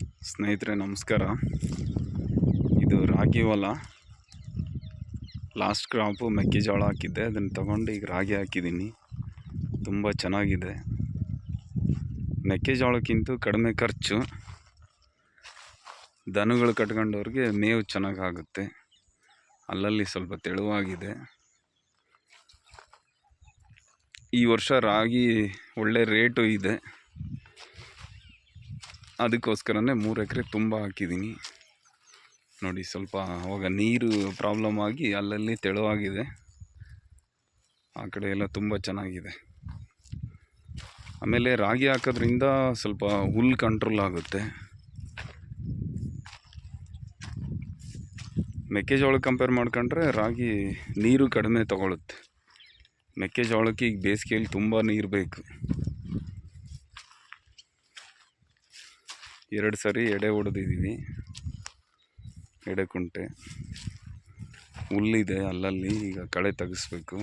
ಸ್ನೇಹಿತರೆ, ನಮಸ್ಕಾರ. ಇದು ರಾಗಿ ಹೊಲ. ಲಾಸ್ಟ್ ಕ್ರಾಪು ಮೆಕ್ಕೆಜೋಳ ಹಾಕಿದ್ದೆ. ಅದನ್ನು ತಗೊಂಡು ಈಗ ರಾಗಿ ಹಾಕಿದ್ದೀನಿ. ತುಂಬ ಚೆನ್ನಾಗಿದೆ. ಮೆಕ್ಕೆಜೋಳಕ್ಕಿಂತ ಕಡಿಮೆ ಖರ್ಚು. ದನಗಳು ಕಟ್ಕೊಂಡವ್ರಿಗೆ ಮೇವು ಚೆನ್ನಾಗಾಗುತ್ತೆ. ಅಲ್ಲಲ್ಲಿ ಸ್ವಲ್ಪ ತೆಳುವಾಗಿದೆ. ಈ ವರ್ಷ ರಾಗಿ ಒಳ್ಳೆ ರೇಟು ಇದೆ. ಅದಕ್ಕೋಸ್ಕರನೇ ಮೂರು ಎಕರೆ ತುಂಬ ಹಾಕಿದ್ದೀನಿ ನೋಡಿ ಸ್ವಲ್ಪ ಅವಾಗ ನೀರು ಪ್ರಾಬ್ಲಮ್ ಆಗಿ ಅಲ್ಲಲ್ಲಿ ತೆಳುವಾಗಿದೆ. ಆ ಕಡೆ ಎಲ್ಲ ತುಂಬ ಚೆನ್ನಾಗಿದೆ. ಆಮೇಲೆ ರಾಗಿ ಹಾಕೋದ್ರಿಂದ ಸ್ವಲ್ಪ ಹುಲ್ ಕಂಟ್ರೋಲ್ ಆಗುತ್ತೆ. ಮೆಕ್ಕೆಜೋಳ ಕಂಪೇರ್ ಮಾಡ್ಕೊಂಡ್ರೆ ರಾಗಿ ನೀರು ಕಡಿಮೆ ತಗೊಳುತ್ತೆ. ಮೆಕ್ಕೆಜೋಳಕ್ಕೆ ಈಗ ಬೇಸಿಗೆಯಲ್ಲಿ ತುಂಬ ನೀರು ಬೇಕು. ಎರಡು ಸರಿ ಎಡೆ ಹೊಡೆದಿದ್ದೀವಿ ಎಡೆ ಕುಂಟೆ. ಹುಲ್ಲಿದೆ ಅಲ್ಲಲ್ಲಿ, ಈಗ ಕಳೆ ತೆಗೆಸ್ಬೇಕು.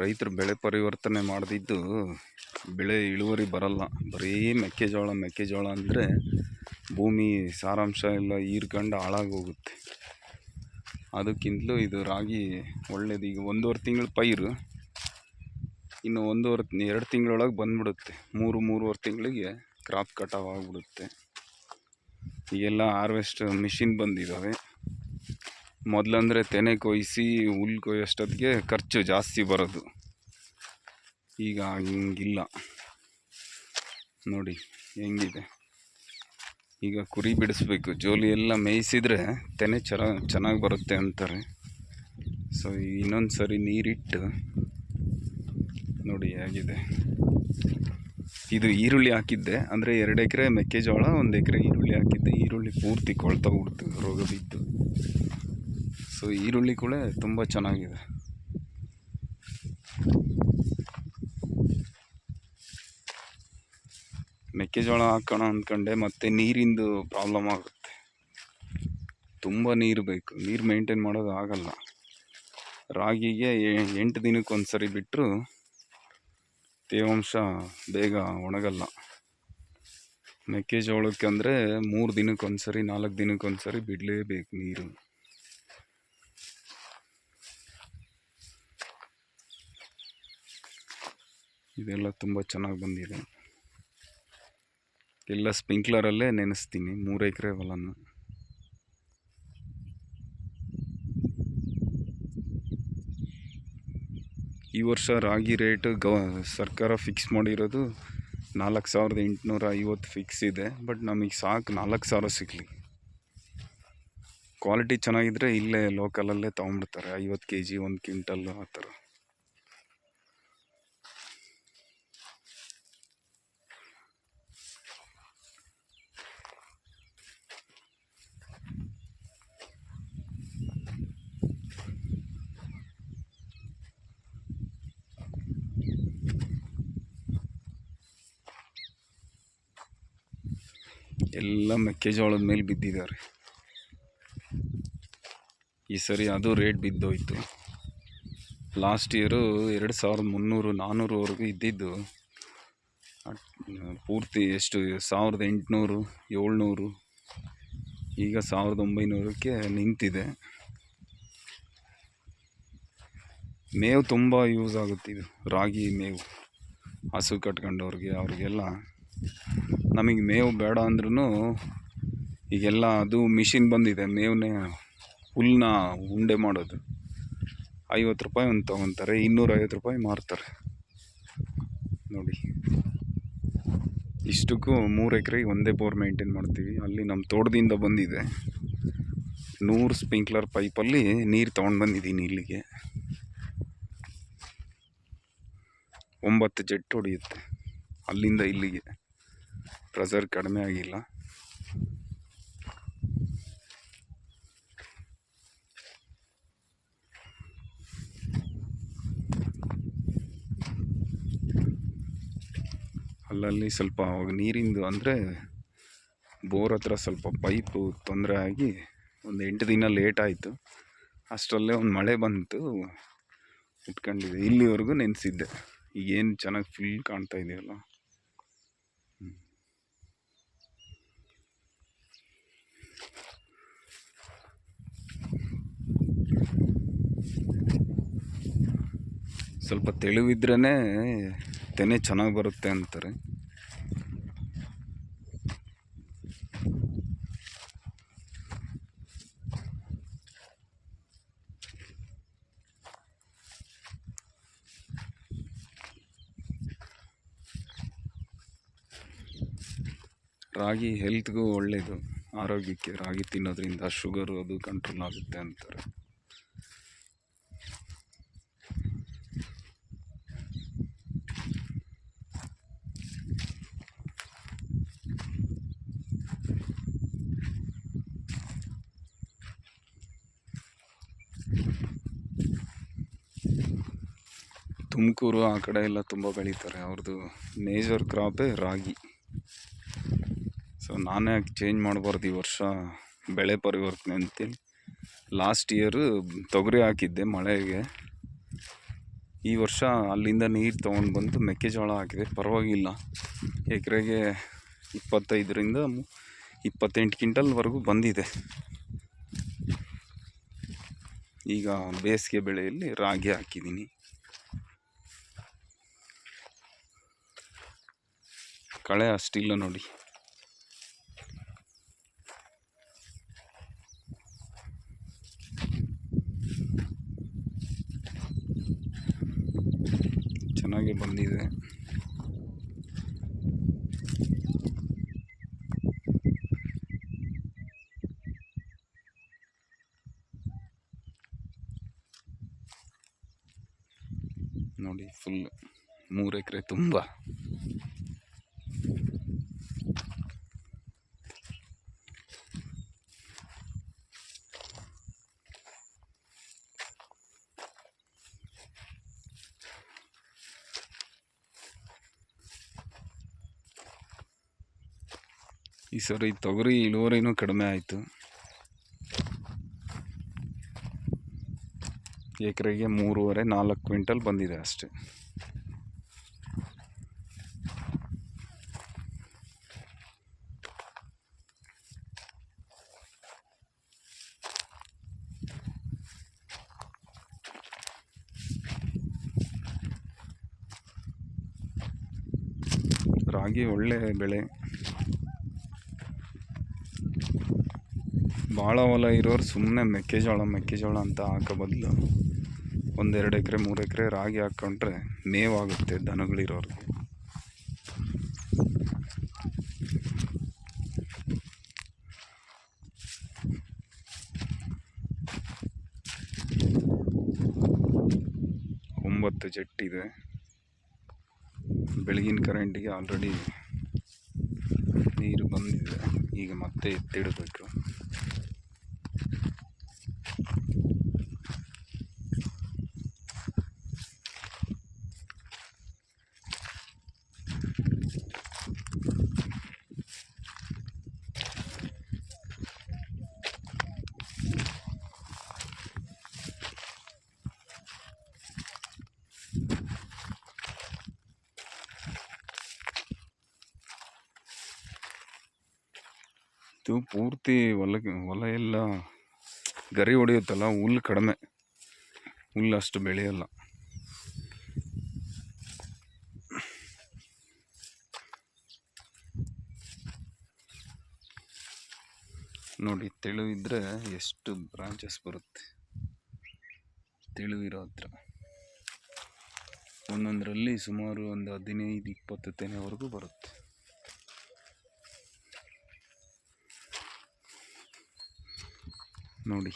ರೈತರು ಬೆಳೆ ಪರಿವರ್ತನೆ ಮಾಡದಿದ್ದು ಬೆಳೆ ಇಳುವರಿ ಬರಲ್ಲ. ಬರೀ ಮೆಕ್ಕೆಜೋಳ ಮೆಕ್ಕೆಜೋಳ ಅಂದರೆ ಭೂಮಿ ಸಾರಾಂಶ ಎಲ್ಲ ಹೀರ್ಕೊಂಡು ಹಾಳಾಗೋಗುತ್ತೆ. ಅದಕ್ಕಿಂತಲೂ ಇದು ರಾಗಿ ಒಳ್ಳೇದು. ಈಗ ಒಂದೂವರೆ ತಿಂಗಳು ಪೈರು. ಇನ್ನು ಒಂದೂವರೆ ಎರಡು ತಿಂಗಳೊಳಗೆ ಬಂದ್ಬಿಡುತ್ತೆ. ಮೂರು, ಮೂರುವರೆ ತಿಂಗಳಿಗೆ ಕ್ರಾಪ್ ಕಟಾವ್ ಆಗಿಬಿಡುತ್ತೆ. ಈಗೆಲ್ಲ ಹಾರ್ವೆಸ್ಟ್ ಮಿಷಿನ್ ಬಂದಿದ್ದಾವೆ. ಮೊದಲಂದರೆ ತೆನೆ ಕೊಯ್ಸಿ, ಹುಲ್ ಕೊಯ್ಯೋಷ್ಟೊತ್ತಿಗೆ ಖರ್ಚು ಜಾಸ್ತಿ ಬರೋದು. ಈಗ ಹಿಂಗಿಲ್ಲ. ನೋಡಿ, ಹೆಂಗಿದೆ. ಈಗ ಕುರಿ ಬಿಡಿಸ್ಬೇಕು. ಜೋಲಿ ಎಲ್ಲ ಮೇಯಿಸಿದರೆ ತೆನೆ ಚೆನ್ನ ಚೆನ್ನಾಗಿ ಬರುತ್ತೆ ಅಂತಾರೆ. ಸೊ ಇನ್ನೊಂದು ಸರಿ ನೀರಿಟ್ಟು ನೋಡಿ ಹೇಗಿದೆ. ಇದು ಈರುಳ್ಳಿ ಹಾಕಿದ್ದೆ. ಅಂದರೆ ಎರಡು ಎಕರೆ ಮೆಕ್ಕೆಜೋಳ, ಒಂದು ಎಕರೆ ಈರುಳ್ಳಿ ಹಾಕಿದ್ದೆ. ಈರುಳ್ಳಿ ಪೂರ್ತಿ ಕೊಳ್ತೋಗ್ಬಿಡ್ತು ರೋಗ ಬಿದ್ದು. ಸೊ ಈರುಳ್ಳಿ ಕೂಡ ತುಂಬ ಚೆನ್ನಾಗಿದೆ. ಮೆಕ್ಕೆಜೋಳ ಹಾಕೋಣ ಅಂದ್ಕೊಂಡೆ ಮತ್ತೆ ನೀರಿಂದು ಪ್ರಾಬ್ಲಮ್ ಆಗುತ್ತೆ. ತುಂಬ ನೀರು ಬೇಕು. ನೀರು ಮೇಂಟೈನ್ ಮಾಡೋದು ಆಗಲ್ಲ. ರಾಗಿಗೆ ಎಂಟು ದಿನಕ್ಕೆ ಒಂದು ಸರಿ ಬಿಟ್ಟರು ತೇವಾಂಶ ಬೇಗ ಒಣಗಲ್ಲ. ಮೆಕ್ಕೆಜೋಳಕ್ಕೆ ಅಂದರೆ ಮೂರು ದಿನಕ್ಕೊಂದ್ಸರಿ, ನಾಲ್ಕು ದಿನಕ್ಕೆ ಒಂದ್ಸರಿ ಬಿಡಲೇಬೇಕು ನೀರು. ಇದೆಲ್ಲ ತುಂಬ ಚೆನ್ನಾಗಿ ಬಂದಿದೆ. ಎಲ್ಲ ಸ್ಪಿಂಕ್ಲರಲ್ಲೇ ನೆನೆಸ್ತೀನಿ, ಮೂರು ಎಕರೆ ಹೊಲನ. ಈ ವರ್ಷ ರಾಗಿ ರೇಟ್ ಗವ, ಸರ್ಕಾರ ಫಿಕ್ಸ್ ಮಾಡಿರೋದು ನಾಲ್ಕು ಸಾವಿರದ ಎಂಟುನೂರ ಐವತ್ತು ಫಿಕ್ಸ್ ಇದೆ ಬಟ್ ನಮಗೆ ಸಾಕು ನಾಲ್ಕು ಸಾವಿರ ಸಿಗಲಿ. ಕ್ವಾಲಿಟಿ ಚೆನ್ನಾಗಿದ್ದರೆ ಇಲ್ಲೇ ಲೋಕಲಲ್ಲೇ ತೊಗೊಂಡ್ಬಿಡ್ತಾರೆ, ಐವತ್ತು ಕೆ ಜಿ ಒಂದು ಕ್ವಿಂಟಲ್ಲು ಆ ಥರ. ಎಲ್ಲ ಮೆಕ್ಕೆಜೋಳದ ಮೇಲೆ ಬಿದ್ದಿದ್ದಾರೆ ಈ ಸರಿ ಅದು ರೇಟ್ ಬಿದ್ದೋಯ್ತು. ಲಾಸ್ಟ್ ಇಯರು ಎರಡು ಸಾವಿರದ ಮುನ್ನೂರು ನಾನ್ನೂರವರೆಗೂ ಇದ್ದಿದ್ದು. ಪೂರ್ತಿ ಎಷ್ಟು, ಸಾವಿರದ ಎಂಟುನೂರು, ಏಳ್ನೂರು, ಈಗ ಸಾವಿರದ ಒಂಬೈನೂರಕ್ಕೆ ನಿಂತಿದೆ. ಮೇವು ತುಂಬ ಯೂಸ್ ಆಗುತ್ತೆ ಇದು, ರಾಗಿ ಮೇವು. ಹಸು ಕಟ್ಕೊಂಡವ್ರಿಗೆ ಅವ್ರಿಗೆಲ್ಲ. ನಮಗೆ ಮೇವು ಬೇಡ ಅಂದ್ರೂ ಈಗೆಲ್ಲ ಅದು ಮಿಷಿನ್ ಬಂದಿದೆ. ಮೇವನ್ನೇ ಹುಲ್ಲನ್ನ ಉಂಡೆ ಮಾಡೋದು. ಐವತ್ತು ರೂಪಾಯಿ ಒಂದು ತೊಗೊತಾರೆ, ಇನ್ನೂರೈವತ್ತು ರೂಪಾಯಿ ಮಾರ್ತಾರೆ. ನೋಡಿ. ಇಷ್ಟಕ್ಕೂ ಮೂರು ಎಕರೆಗೆ ಒಂದೇ ಬೋರ್ ಮೇಂಟೈನ್ ಮಾಡ್ತೀವಿ. ಅಲ್ಲಿ ನಮ್ಮ ತೋಟದಿಂದ ಬಂದಿದೆ. ನೂರು ಸ್ಪ್ರಿಂಕ್ಲರ್ ಪೈಪಲ್ಲಿ ನೀರು ತೊಗೊಂಡು ಬಂದಿದ್ದೀನಿ ಇಲ್ಲಿಗೆ. ಒಂಬತ್ತು ಜೆಟ್ ಹೊಡೆಯುತ್ತೆ ಅಲ್ಲಿಂದ ಇಲ್ಲಿಗೆ. ಪ್ರೆಸರ್ ಕಡಿಮೆ ಆಗಿಲ್ಲ. ಅಲ್ಲಲ್ಲಿ ಸ್ವಲ್ಪ ಅವಾಗ ನೀರಿಂದು ಅಂದರೆ ಬೋರ್ ಹತ್ರ ಸ್ವಲ್ಪ ಪೈಪು ತೊಂದರೆ ಆಗಿ ಒಂದು ಎಂಟು ದಿನ ಲೇಟ್ ಆಯಿತು. ಅಷ್ಟರಲ್ಲೇ ಒಂದು ಮಳೆ ಬಂತು ಇಟ್ಕೊಂಡಿದ್ದೆ ಇಲ್ಲಿವರೆಗೂ ನೆನೆಸಿದ್ದೆ. ಈಗೇನು ಚೆನ್ನಾಗಿ ಫುಲ್ ಕಾಣ್ತಾ ಇದೆಯಲ್ಲ. ಸ್ವಲ್ಪ ತೆಳುವಿದ್ರೇ ತೆನೆ ಚೆನ್ನಾಗಿ ಬರುತ್ತೆ ಅಂತಾರೆ. ರಾಗಿ ಹೆಲ್ತ್ಗೂ ಒಳ್ಳೆಯದು ಆರೋಗ್ಯಕ್ಕೆ ರಾಗಿ ತಿನ್ನೋದ್ರಿಂದ ಶುಗರು ಅದು ಕಂಟ್ರೋಲ್ ಆಗುತ್ತೆ ಅಂತಾರೆ. ತುಮಕೂರು ಆ ಕಡೆ ಎಲ್ಲ ತುಂಬ ಬೆಳೀತಾರೆ. ಅವ್ರದ್ದು ಮೇಜರ್ ಕ್ರಾಪೇ ರಾಗಿ. ಸೊ ನಾನೇ ಚೇಂಜ್ ಮಾಡಬಾರ್ದು ಈ ವರ್ಷ ಬೆಳೆ ಪರಿವರ್ತನೆ ಅಂತೇಳಿ. ಲಾಸ್ಟ್ ಇಯರು ತೊಗರಿ ಹಾಕಿದ್ದೆ ಮಳೆಗೆ. ಈ ವರ್ಷ ಅಲ್ಲಿಂದ ನೀರು ತೊಗೊಂಡು ಬಂದು ಮೆಕ್ಕೆಜೋಳ ಹಾಕಿದೆ. ಪರವಾಗಿಲ್ಲ. ಎಕರೆಗೆ ಇಪ್ಪತ್ತೈದರಿಂದ ಇಪ್ಪತ್ತೆಂಟು ಕ್ವಿಂಟಲ್ವರೆಗೂ ಬಂದಿದೆ. ಈಗ ಬೇಸಿಗೆ ಬೆಳೆಯಲ್ಲಿ ರಾಗಿ ಹಾಕಿದ್ದೀನಿ. ಕಳೆ ಅಷ್ಟಿಲ್ಲ ನೋಡಿ. ಚೆನ್ನಾಗಿ ಬಂದಿದೆ. ನೋಡಿ ಫುಲ್ ಮೂರು ಎಕರೆ ತುಂಬ. ಈ ಸರಿ ತೊಗರಿ ಇಳುವರಿನೂ ಕಡಿಮೆ ಆಯಿತು. ಎಕರೆಗೆ ಮೂರುವರೆ ನಾಲ್ಕು ಕ್ವಿಂಟಲ್ ಬಂದಿದೆ ಅಷ್ಟೆ. ರಾಗಿ ಒಳ್ಳೆ ಬೆಳೆ. ಭಾಳ ಹೊಲ ಇರೋರು ಸುಮ್ಮನೆ ಮೆಕ್ಕೆಜೋಳ ಮೆಕ್ಕೆಜೋಳ ಅಂತ ಹಾಕೋ ಬದಲು ಒಂದೆರಡು ಎಕರೆ, ಮೂರು ಎಕರೆ ರಾಗಿ ಹಾಕ್ಕೊಂಡ್ರೆ ಮೇವಾಗುತ್ತೆ ದನಗಳಿರೋರಿಗೆ. ಒಂಬತ್ತು ಜಟ್ಟಿದೆ ಬೆಳಗಿನ ಕರೆಂಟಿಗೆ ಆಲ್ರೆಡಿ ನೀರು ಬಂದಿದೆ. ಈಗ ಮತ್ತೆ ಎತ್ತಿಡಬೇಕು. ಇದು ಪೂರ್ತಿ ಹೊಲಕ್ಕೆ ಹೊಲ ಎಲ್ಲ ಗರಿ ಹೊಡೆಯುತ್ತಲ್ಲ, ಹುಲ್ಲು ಕಡಿಮೆ. ಹುಲ್ಲು ಅಷ್ಟು ಬೆಳೆಯಲ್ಲ. ನೋಡಿ, ತೆಳುವಿದ್ರೆ ಎಷ್ಟು ಬ್ರಾಂಚಸ್ ಬರುತ್ತೆ. ತೆಳುವಿರೋ ಹತ್ರ. ಒಂದೊಂದರಲ್ಲಿ ಸುಮಾರು ಒಂದು ಹದಿನೈದು, ಇಪ್ಪತ್ತು ತೆನೆವರೆಗೂ ಬರುತ್ತೆ. ನೋಡಿ.